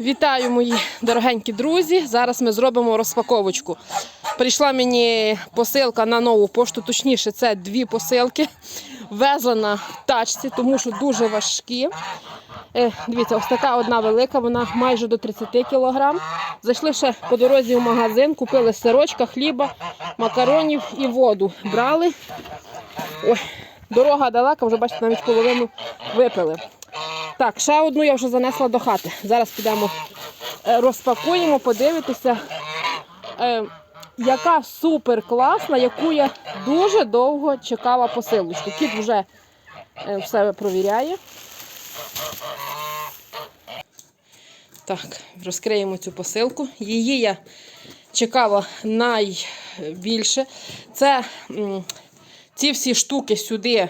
Вітаю, мої дорогенькі друзі. Зараз ми зробимо розпаковочку. Прийшла мені посилка на нову пошту, точніше, це дві посилки. Везла на тачці, тому що дуже важкі. Е, дивіться, ось така одна велика, вона майже до 30 кг. Зайшли ще по дорозі в магазин, купили сирочка, хліба, макаронів і воду. Брали. Ой, дорога далека, вже бачите, навіть половину випили. Так, ще одну я вже занесла до хати. Зараз підемо е, розпакуємо, подивитися, е, яка супер класна, яку я дуже довго чекала посилочку. Кіт вже е, все провіряє. Так, розкриємо цю посилку. Її я чекала найбільше. Це ці всі штуки сюди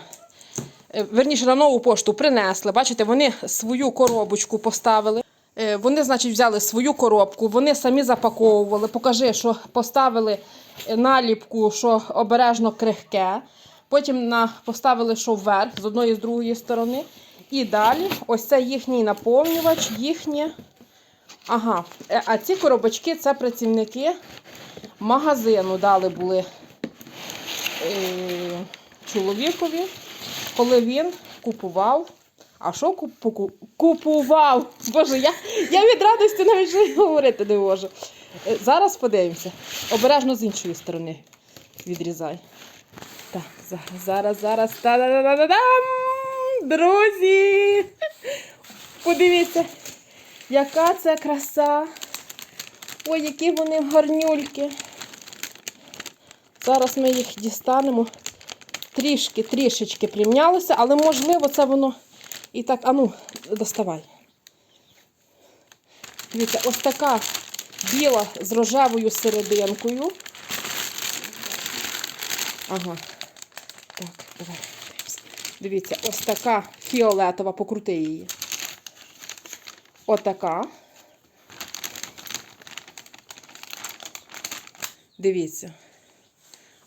верніше на нову пошту принесли. Бачите, вони свою коробочку поставили. Е, Вони, значить, взяли свою коробку, вони самі запаковували. Покажи, що поставили е, наліпку, що обережно крихке. Потім на, поставили, що вверх з одної з другої сторони. І далі ось це їхній наповнювач, їхнє. Ага, Е, а ці коробочки це працівники магазину дали були е, чоловікові коли він купував. А що купу- купував? Боже, я, я від радості навіть й говорити не можу. Е, Зараз подивимося. Обережно з іншої сторони відрізай. Так, зараз, зараз. Та-да-да-да-дам! Друзі! Подивіться, яка це краса. Ой, які вони гарнюльки. Зараз ми їх дістанемо трішки, трішечки примнялося, але можливо це воно і так, ану, доставай. Дивіться, ось така біла з рожевою серединкою. Ага. Так, давай. Дивіться, ось така фіолетова, покрути її. Отака. Дивіться.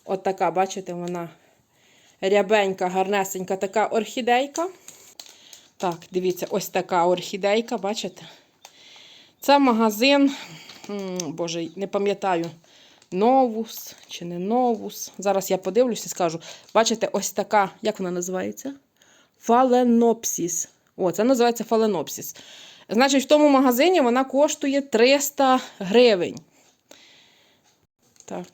От така, бачите, вона рябенька, гарнесенька така орхідейка. Так, дивіться, ось така орхідейка, бачите? Це магазин, боже, не пам'ятаю, Новус чи не Новус. Зараз я подивлюся і скажу. Бачите, ось така, як вона називається? Фаленопсіс. О, це називається фаленопсіс. Значить, в тому магазині вона коштує 300 гривень. Так.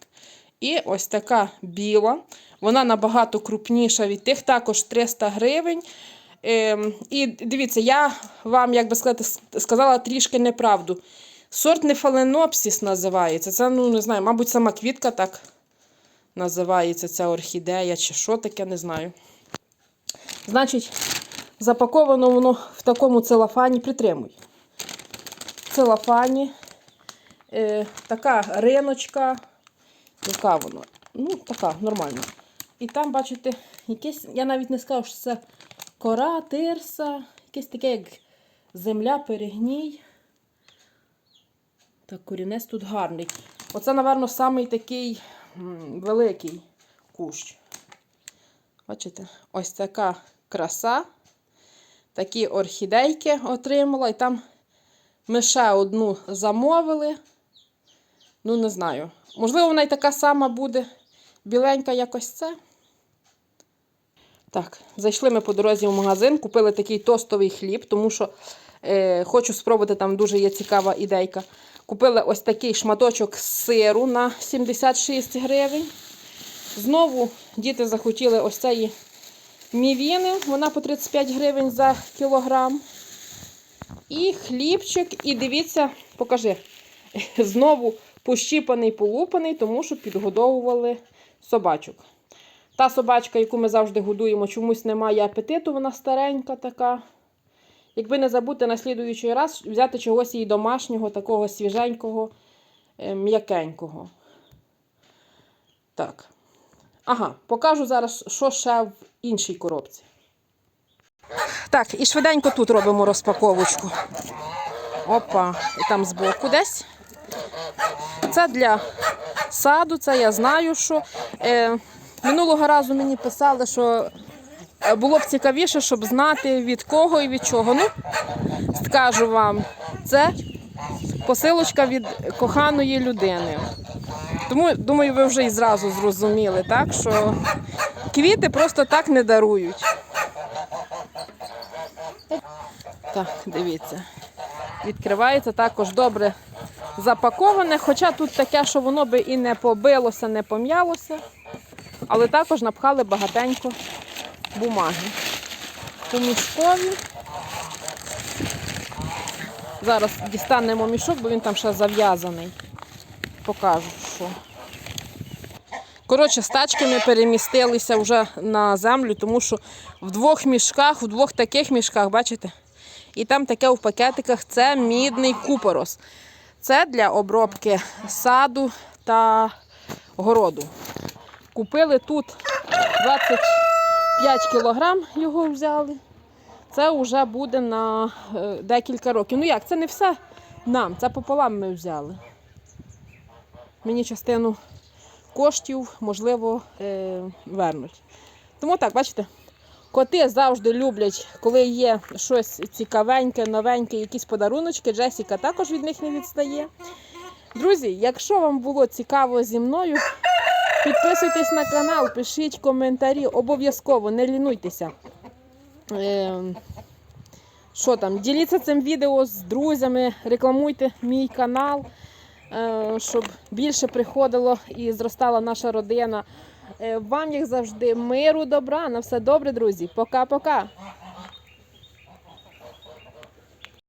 І ось така біла. Вона набагато крупніша від тих, також 300 гривень. Ем, і дивіться, я вам, як би сказати, сказала трішки неправду. Сорт не фаленопсіс називається. Це, ну, не знаю, мабуть, сама квітка так називається, ця орхідея, чи що таке, не знаю. Значить, запаковано воно в такому целофані, притримуй. Целофані. Е, така риночка. Яка воно? Ну, така, нормальна. І там, бачите, якесь, я навіть не скажу, що це кора, тирса, якесь таке, як земля, перегній. Так, корінець тут гарний. Оце, напевно, самий такий великий кущ. Бачите? Ось така краса. Такі орхідейки отримала. І там ми ще одну замовили. Ну, не знаю. Можливо, вона і така сама буде біленька, як ось це. Так, зайшли ми по дорозі в магазин, купили такий тостовий хліб, тому що е, хочу спробувати, там дуже є цікава ідейка. Купили ось такий шматочок сиру на 76 гривень. Знову діти захотіли ось цієї мівіни, вона по 35 гривень за кілограм. І хлібчик, і дивіться, покажи. Знову пощіпаний, полупаний, тому що підгодовували собачок. Та собачка, яку ми завжди годуємо, чомусь не має апетиту, вона старенька така. Якби не забути на слідуючий раз взяти чогось її домашнього, такого свіженького, е, м'якенького. Так. Ага, покажу зараз, що ще в іншій коробці. Так, і швиденько тут робимо розпаковочку. Опа, і там збоку десь. Це для саду, це я знаю, що е, минулого разу мені писали, що е, було б цікавіше, щоб знати від кого і від чого. Ну, скажу вам, це посилочка від коханої людини. Тому, думаю, ви вже і зразу зрозуміли, так? Що квіти просто так не дарують. Так, дивіться. Відкривається також добре запаковане, хоча тут таке, що воно би і не побилося, не пом'ялося, але також напхали багатенько бумаги. У мішкові. Зараз дістанемо мішок, бо він там ще зав'язаний. Покажу, що. Коротше, з тачки ми перемістилися вже на землю, тому що в двох мішках, в двох таких мішках, бачите? І там таке в пакетиках це мідний купорос. Це для обробки саду та городу. Купили тут 25 кілограм його взяли. Це вже буде на е, декілька років. Ну як, це не все нам, це пополам ми взяли. Мені частину коштів, можливо, е, вернуть. Тому так, бачите, коти завжди люблять, коли є щось цікавеньке, новеньке, якісь подаруночки. Джесіка також від них не відстає. Друзі, якщо вам було цікаво зі мною, підписуйтесь на канал, пишіть коментарі, обов'язково не лінуйтеся. Е, що там, діліться цим відео з друзями, рекламуйте мій канал, е, щоб більше приходило і зростала наша родина. Е, Вам, як завжди, миру, добра. На все добре, друзі. Пока-пока.